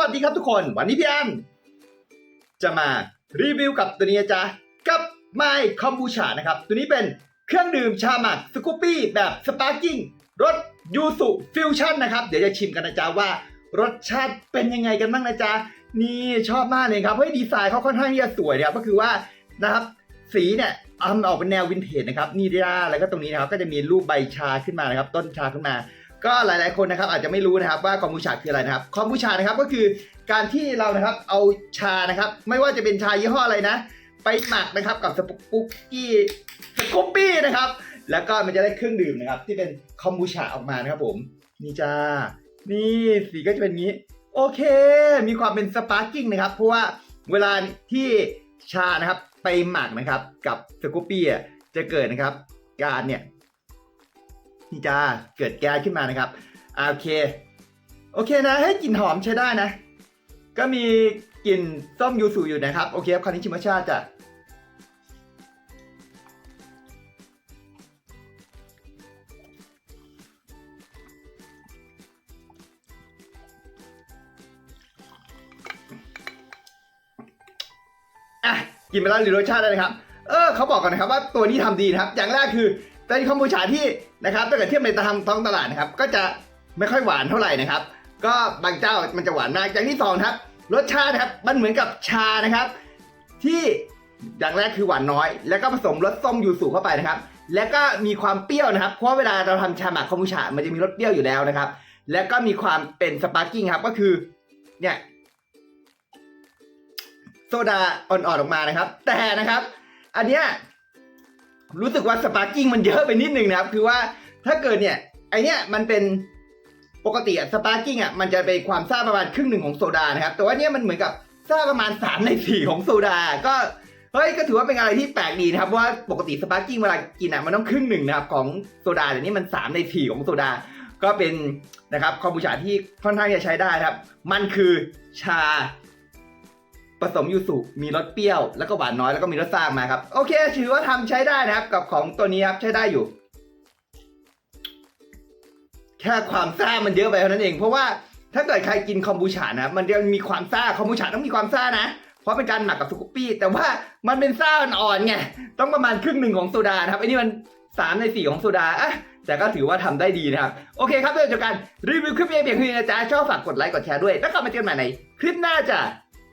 วัสดีครับทุกคน วันนี้พี่อันจะมารีวิวกับตัวนี้จ๊ะกับไมคอมบูชานะครับ ตัวนี้เป็นเครื่องดื่มชาหมักสกูปปี้แบบสปาร์กิ้งรสยูสุฟิวชั่นนะครับ เดี๋ยวจะชิมกันนะจ๊ะว่ารสชาติเป็นยังไงกันบ้างนะจ๊ะนี่ชอบมากเลยครับเฮ้ยดีไซน์เขาค่อนข้างที่จะสวยนะครับก็คือว่านะครับสีเนี่ยทำออกเป็นแนววินเทจนะครับนี่ด้าแล้วก็ตรงนี้นะครับก็จะมีรูปใบชาขึ้นมานะครับ ต้นชาขึ้นมา ก็หลาย ๆ คนนะครับอาจจะไม่รู้นะครับว่าคอมบูชาคืออะไรนะครับคอมบูชานะครับก็คือการที่เรานะครับเอาชานะครับ ไม่ว่าจะเป็นชายี่ห้ออะไรนะ ไปหมักนะครับกับสปุกกี้สกูปปี้นะครับ แล้วก็มันจะได้เครื่องดื่มนะครับ ที่เป็นคอมบูชาออกมานะครับผมนี่จ้านี่สีก็จะเป็นงี้ โอเค มีความเป็นสปาร์กิ้งนะครับ เพราะว่าเวลาที่ชานะครับไปหมักนะครับกับสกูปปี้จะเกิดนะครับการเนี่ย นี่จ้าเกิดแก๊สขึ้นมานะครับโอเค โอเคนะให้กลิ่นหอมใช้ได้นะ ก็มีกลิ่นส้มยูสุอยู่นะครับ โอเคครับคราวนี้ชิมรสชาติจ้ะกินไปแล้วหรือรสชาติได้นะครับ เออเขาบอกกันนะครับว่าตัวนี้ทำดีนะครับ อย่างแรกคือ เป็นคอมบูชาที่นะครับถ้าเกิดเทียบในตามท้องตลาดนะครับก็จะไม่ค่อยหวานเท่าไหร่นะครับ ก็บางเจ้ามันจะหวานมากอย่างที่สองครับ รสชาติครับมันเหมือนกับชานะครับ ที่อย่างแรกคือหวานน้อย แล้วก็ผสมรสส้มยูสุเข้าไปนะครับ แล้วก็มีความเปรี้ยวนะครับ เพราะเวลาเราทำชาหมักคอมบูชามันจะมีรสเปรี้ยวอยู่แล้วนะครับ แล้วก็มีความเป็นสปาร์กิ้งครับก็คือเนี่ยโซดาอ่อนๆออกมานะครับ แต่นะครับ อันเนี้ย รู้สึกว่าสปาร์กิ้งมันเยอะไปนิดนึงนะครับ คือว่าถ้าเกิดเนี่ย ไอเนี้ยมันเป็นปกติอะสปาร์กิ้งอะมันจะเป็นความซ่าประมาณครึ่งหนึ่งของโซดานะครับ แต่ว่าเนี้ยมันเหมือนกับซ่าประมาณสามในสี่ของโซดา ก็เฮ้ยก็ถือว่าเป็นอะไรที่แปลกดีนะครับเพราะว่าปกติสปาร์กิ้งเวลากินอะมันต้องครึ่งหนึ่งนะครับของโซดาแต่นี่มันสามในสี่ของโซดา ก็เป็นนะครับคอมบูชาที่ค่อนข้างจะใช้ได้ครับ มันคือชา ผสมยูสุมีรสเปรี้ยว แล้วก็หวานน้อยแล้วก็มีรสซ่ามาครับ โอเค ถือว่าทำใช้ได้นะครับ กับของตัวนี้ครับใช้ได้อยู่ แค่ความซ่ามันเยอะไปเท่านั้นเอง เพราะว่าถ้าเกิดใครกินคอมบูชานะมันจะมีความซ่าคอมบูชาต้องมีความซ่านะเพราะเป็นการหมักกับสุกูปปี้แต่ว่ามันเป็นซ่าอ่อนๆไงต้องประมาณครึ่งหนึ่งของโซดาครับไอันนี้มันสามในสี่ของโซดาอะแต่ก็ถือว่าทำได้ดีนะครับ โอเคครับเดี๋ยวจบการรีวิวคลิปเองเพียงเท่านี้นะจ๊ะชอบฝากกดไลค์กดแชร์ด้วย แล้วกลับมาเจอกันใหม่ในคลิปหน้าจ้ะ